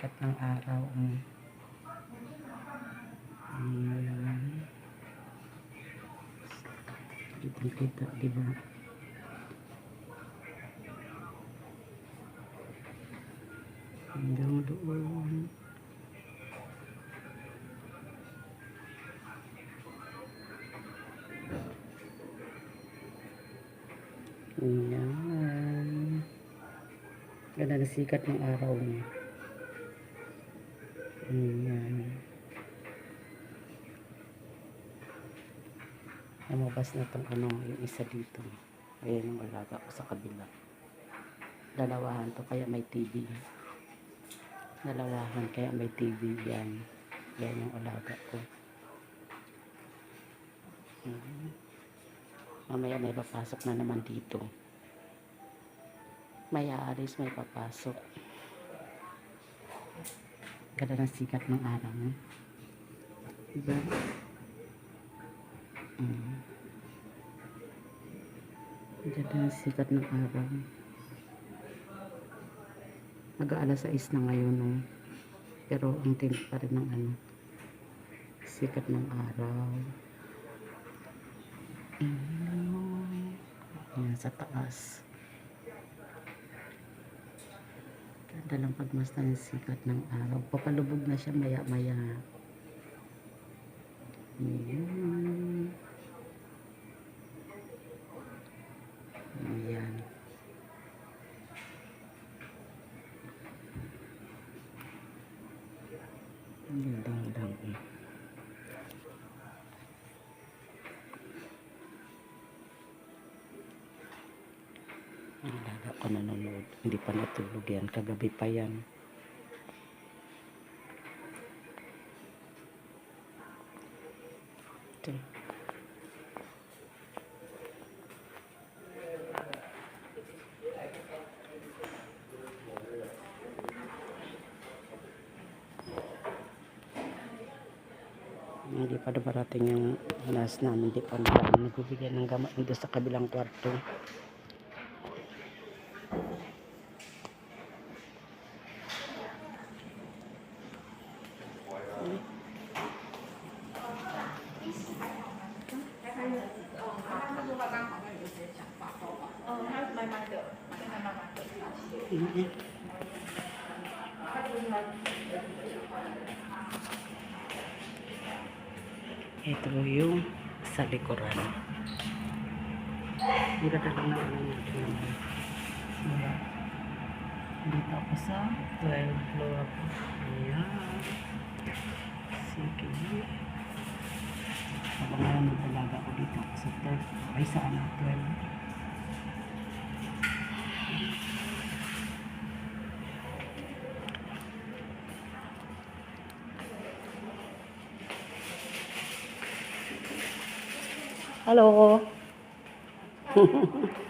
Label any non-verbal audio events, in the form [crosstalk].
sikat ng araw. Mm. Ayan. Kita-kita, di ba? Hanggang doon. Ayan. Ganda na sikat ng araw niya. Ayan. Lumabas na itong ano, yung isa dito. Ayan yung alaga ko sa kabila. Dalawahan to kaya may TV. Dalawahan kaya may TV. Yan. Yan yung alaga ko. Ayan. Mamaya may papasok na naman dito. May aalis, may papasok. Ng sikat ng araw. No? Diba? Mm. Ganda ng sikat ng araw. Mag-aalas 6 na ngayon. No? Pero ang tinik pa rin ng ano, sikat ng araw. Mm. Ayan, sa taas. Ganda lang pagmasta ng sikat ng araw. Papalubog na siya maya-maya. Ayan. Ang ko nanonood. Hindi pa natulog yan. Kagabi pa yan. Ito. Hindi pa dumarating yung nas namin. Hindi pa nagbibigyan ng gamot dito sa kabilang kwarto. Ito yung sa likuran. Ang ganda lang na ano natin. Dito ako sa 12 floor ako. Ayan. Sige. Ako ngayon magdalaga ako dito sa 12. Ay sa ano, 12. Hello. [laughs]